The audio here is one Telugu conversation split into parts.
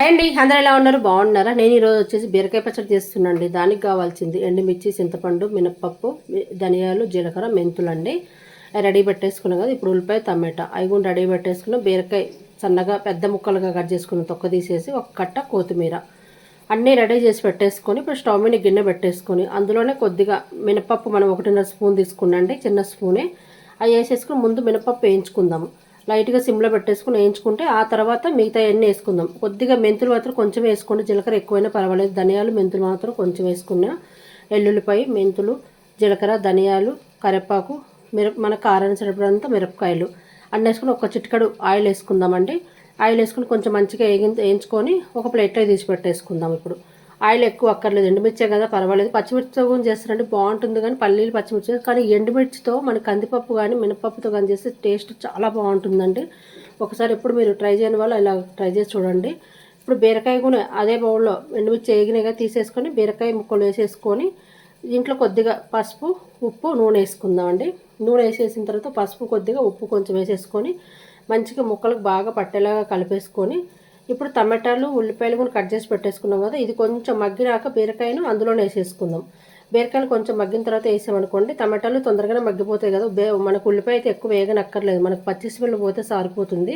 అండి అందరూ ఎలా ఉన్నారు? బాగున్నారా? నేను ఈరోజు వచ్చేసి బీరకాయ పచ్చడి చేస్తున్నాండి దానికి కావాల్సింది ఎండుమిర్చి చింతపండు మినప్పప్పు ధనియాలు జీలకర్ర మెంతులు అండి రెడీ పెట్టేసుకున్నాం కదా ఇప్పుడు ఉల్లిపాయ టమాటా. అవి కూడా రెడీ పెట్టేసుకున్నాం. బీరకాయ సన్నగా పెద్ద ముక్కలుగా కట్ చేసుకుని తొక్క తీసేసి ఒక కట్ట కొత్తిమీర. అన్నీ రెడీ చేసి పెట్టేసుకొని ఇప్పుడు స్టవ్ మీద గిన్నె పెట్టేసుకొని అందులోనే కొద్దిగా మినపప్పు మనం ఒకటిన్నర స్పూన్ తీసుకున్నాండి చిన్న స్పూనే. అవి వేసేసుకుని ముందు మినపప్పు వేయించుకుందాము లైట్గా సిమ్లో పెట్టేసుకుని వేయించుకుంటే ఆ తర్వాత మిగతా అన్నీ వేసుకుందాం. కొద్దిగా మెంతులు మాత్రం కొంచెం వేసుకోండి. జీలకర్ర ఎక్కువైనా పర్వాలేదు. ధనియాలు మెంతులు మాత్రం కొంచెం వేసుకున్నా ఎల్లుల్లిపాయ మెంతులు జీలకర్ర ధనియాలు కరివేపాకు మిరప మన కారాన్ని సరిపడంతా మిరపకాయలు అన్నీ వేసుకుని ఒక చిటికడు ఆయిల్ వేసుకుందామండి. ఆయిల్ వేసుకుని కొంచెం మంచిగా వేగి వేయించుకొని ఒక ప్లేట్లో తీసి పెట్టేసుకుందాం ఇప్పుడు. ఆయిల్ ఎక్కువ అక్కర్లేదు. ఎండుమిర్చే కదా పర్వాలేదు. పచ్చిమిర్చితో కూడా చేస్తారంటే బాగుంటుంది కానీ పల్లీలు పచ్చిమిర్చి కానీ ఎండుమిర్చితో మన కందిపప్పు కానీ మినపప్పుతో కానీ చేస్తే టేస్ట్ చాలా బాగుంటుందండి. ఒకసారి ఎప్పుడు మీరు ట్రై చేయని వాళ్ళు ఇలా ట్రై చేసి చూడండి. ఇప్పుడు బీరకాయ కూడా అదే బౌల్లో ఎండుమిర్చి ఏగినగా తీసేసుకొని బీరకాయ ముక్కలు వేసేసుకొని దీంట్లో కొద్దిగా పసుపు ఉప్పు నూనె వేసుకుందామండి. నూనె వేసేసిన తర్వాత పసుపు కొద్దిగా ఉప్పు కొంచెం వేసేసుకొని మంచిగా ముక్కలకు బాగా పట్టేలాగా కలిపేసుకొని ఇప్పుడు టమాటాలు ఉల్లిపాయలు కూడా కట్ చేసి పెట్టేసుకున్నాం కదా. ఇది కొంచెం మగ్గినాక బీరకాయను అందులోనే వేసేసుకుందాం. బీరకాయలు కొంచెం మగ్గిన తర్వాత వేసామనుకోండి టమాటాలు తొందరగానే మగ్గిపోతాయి కదా. బే మనకు ఉల్లిపాయ అయితే ఎక్కువ వేగనక్కర్లేదు. మనకు పచ్చి స్మెల్ పోతే సారిపోతుంది.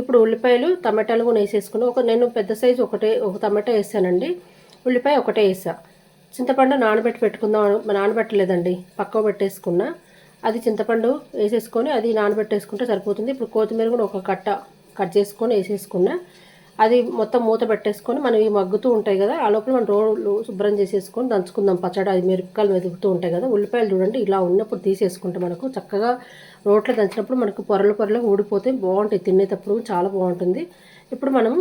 ఇప్పుడు ఉల్లిపాయలు టమాటాలు కూడా వేసేసుకున్నాం. ఒక నేను పెద్ద సైజు ఒకటే ఒక టమాటా వేసానండి. ఉల్లిపాయ ఒకటే వేసా. చింతపండు నానబెట్టి పెట్టుకుందాం నానబెట్టలేదండి. పక్క పెట్టేసుకున్నా. అది చింతపండు వేసేసుకొని అది నానబెట్టేసుకుంటే సరిపోతుంది. ఇప్పుడు కొత్తిమీర కూడా ఒక కట్ట కట్ చేసుకొని వేసేసుకున్నా. అది మొత్తం మూత పెట్టేసుకొని మనం ఈ మగ్గుతూ ఉంటాయి కదా ఆ లోపల మనం రోడ్లు శుభ్రం చేసేసుకొని దంచుకుందాం పచ్చడి. అది మిరపకాయలు మెదుగుతూ ఉంటాయి కదా ఉల్లిపాయలు చూడండి ఇలా ఉన్నప్పుడు తీసేసుకుంటే మనకు చక్కగా రోట్లో దంచినప్పుడు మనకు పొరలు పొరలు ఊడిపోతే బాగుంటాయి తినేటప్పుడు చాలా బాగుంటుంది. ఇప్పుడు మనం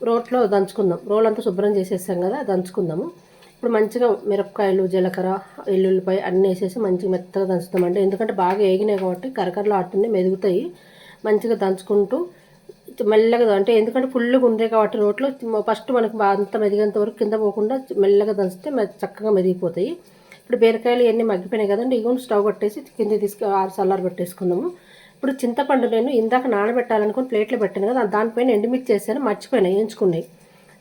రోట్లో దంచుకుందాం. రోల్ అంతా శుభ్రం చేసేసాం కదా దంచుకుందాము. ఇప్పుడు మంచిగా మిరపకాయలు జీలకర్ర ఎల్లుల్లిపాయ అన్నీ వేసేసి మంచిగా మెత్తగా దంచుతామండి. ఎందుకంటే బాగా వేగినాయి కాబట్టి కరకరలు ఆడుతుంది మెదుగుతాయి. మంచిగా దంచుకుంటూ మెల్లగా అంటే ఎందుకంటే ఫుల్గా ఉంది కాబట్టి రోట్లో ఫస్ట్ మనకు అంత మెదిగేంత వరకు కింద పోకుండా మెల్లగా దంచితే చక్కగా మెదిగిపోతాయి. ఇప్పుడు బీరకాయలు ఇవన్నీ మగ్గిపోయినాయి కదండి ఇగోని స్టవ్ కట్టేసి కింద తీసుకు ఆరు సల్లారు పెట్టేసుకుందాము ఇప్పుడు చింతపండు నేను ఇందాక నానబెట్టాలనుకుని ప్లేట్లో పెట్టాను కదా దానిపైన ఎండుమిర్చి చేశాను మర్చిపోయినా వేయించుకున్నాయి.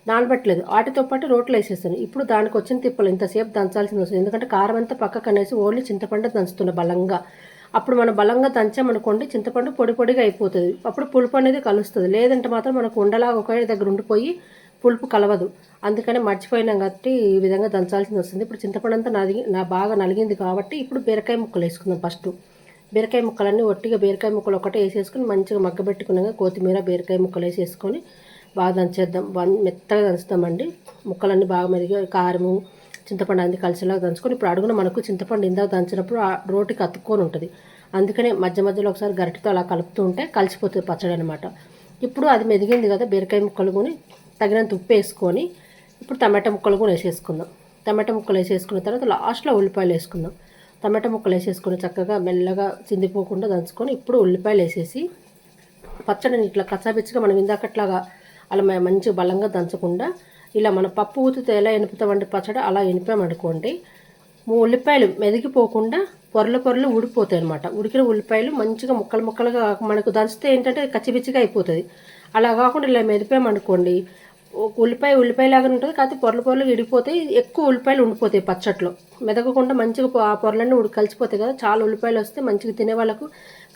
నానబెట్టలేదు. వాటితో పాటు రోట్లో వేసేసాను. ఇప్పుడు దానికి వచ్చిన తిప్పలు ఇంతసేపు దంచాల్సింది వస్తుంది. ఎందుకంటే కారం అంతా పక్కకు అనేసి ఓన్లీ చింతపండు దంచుతున్నా బలంగా. అప్పుడు మనం బలంగా దంచామనుకోండి చింతపండు పొడి పొడిగా అయిపోతుంది. అప్పుడు పులుపు అనేది కలుస్తుంది. లేదంటే మాత్రం మనకు ఉండలాగా ఒక దగ్గర ఉండిపోయి పులుపు కలవదు. అందుకని మర్చిపోయినాం కాబట్టి ఈ విధంగా దంచాల్సింది వస్తుంది. ఇప్పుడు చింతపండు అంతా నలిగి నా బాగా నలిగింది కాబట్టి ఇప్పుడు బీరకాయ ముక్కలు వేసుకుందాం ఫస్ట్. బీరకాయ ముక్కలన్నీ ఒట్టిగా బీరకాయ ముక్కలు ఒకటే వేసేసుకుని మంచిగా మగ్గబెట్టుకున్నాక కొత్తిమీర బీరకాయ ముక్కలు వేసేసుకొని బాగా దంచేద్దాం. మెత్తగా దంచుతామండి. ముక్కలన్నీ బాగా మెరిగి కారము చింతపండు అంది కలిసేలాగా దంచుకొని ఇప్పుడు అడుగున మనకు చింతపండు ఇందాక దంచినప్పుడు ఆ రోటికి అతుక్కొని ఉంటుంది. అందుకనే మధ్య మధ్యలో ఒకసారి గరిటితో అలా కలుపుతూ ఉంటే కలిసిపోతుంది పచ్చడి అనమాట ఇప్పుడు అది మెదిగింది కదా బీరకాయ ముక్కలు కొని తగినంత ఉప్పు వేసుకొని ఇప్పుడు టమాటా ముక్కలు కూడా వేసేసుకుందాం. టమాటా ముక్కలు వేసేసుకున్న తర్వాత లాస్ట్లో ఉల్లిపాయలు వేసుకుందాం. టమాటా ముక్కలు వేసేసుకొని చక్కగా మెల్లగా చిందిపోకుండా దంచుకొని ఇప్పుడు ఉల్లిపాయలు వేసేసి పచ్చడిని ఇట్లా కచ్చాపిచ్చిగా మనం ఇందాకట్లాగా అలా మంచి బలంగా దంచకుండా ఇలా మన పప్పు ఊతితో ఎలా ఎనుపుతామండి? పచ్చడి అలా ఎనిపామనుకోండి ఉల్లిపాయలు మెదిగిపోకుండా పొరలు పొరలు ఊడిపోతాయి అనమాట ఉడికిన ఉల్లిపాయలు మంచిగా ముక్కలు ముక్కలుగా మనకు దంచితే ఏంటంటే కచ్చిపిచ్చిగా అయిపోతుంది. అలా కాకుండా ఇలా మెదిపామనుకోండి ఉల్లిపాయ ఉల్లిపాయ లాగా ఉంటుంది. కాకపోతే పొరలు పొరలు విడిపోతాయి. ఎక్కువ ఉల్లిపాయలు ఉండిపోతాయి పచ్చట్లో. మెదగకుండా మంచిగా ఆ పొరలన్నీ ఉడి కలిసిపోతాయి కదా. చాలా ఉల్లిపాయలు వస్తే మంచిగా తినే వాళ్ళకు.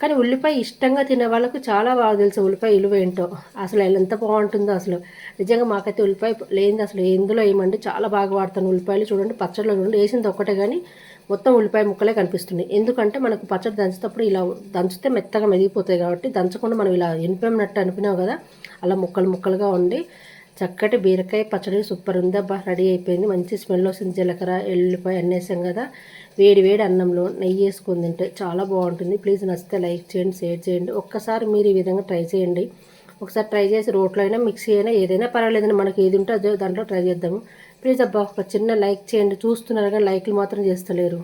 కానీ ఉల్లిపాయ ఇష్టంగా తినే వాళ్ళకు చాలా బాగా తెలుసు ఉల్లిపాయ విలువ ఏంటో. అసలు ఎంత బాగుంటుందో అసలు. నిజంగా మాకైతే ఉల్లిపాయ లేనిది అసలు ఎందులో ఏమండి చాలా బాగా వాడతాను ఉల్లిపాయలు. చూడండి పచ్చడిలో చూడండి. వేసింది ఒక్కటే కానీ మొత్తం ఉల్లిపాయ ముక్కలే కనిపిస్తున్నాయి. ఎందుకంటే మనకు పచ్చడి దంచేటప్పుడు ఇలా దంచితే మెత్తగా మెదిగిపోతాయి కాబట్టి దంచకుండా మనం ఇలా ఎనిపోయినట్టు అనిపినావు కదా. అలా ముక్కలు ముక్కలుగా ఉండి చక్కటి బీరకాయ పచ్చడి సూపర్ ఉందా? బాగా రెడీ అయిపోయింది. మంచి స్మెల్ వస్తుంది జీలకర్ర ఎల్లిపాయ అన్నేసాం కదా. వేడి వేడి అన్నంలో నెయ్యి వేసుకొని తింటే చాలా బాగుంటుంది. ప్లీజ్ నచ్చితే లైక్ చేయండి షేర్ చేయండి. ఒక్కసారి మీరు ఈ విధంగా ట్రై చేయండి. ఒకసారి ట్రై చేసి రోట్లో అయినా మిక్సీ అయినా ఏదైనా పర్వాలేదని మనకి ఏది ఉంటే అదే దాంట్లో ట్రై చేద్దాము. ప్లీజ్ అబ్బా ఒక చిన్న లైక్ చేయండి. చూస్తున్నారు కానీ లైక్లు మాత్రం చేస్తలేరు.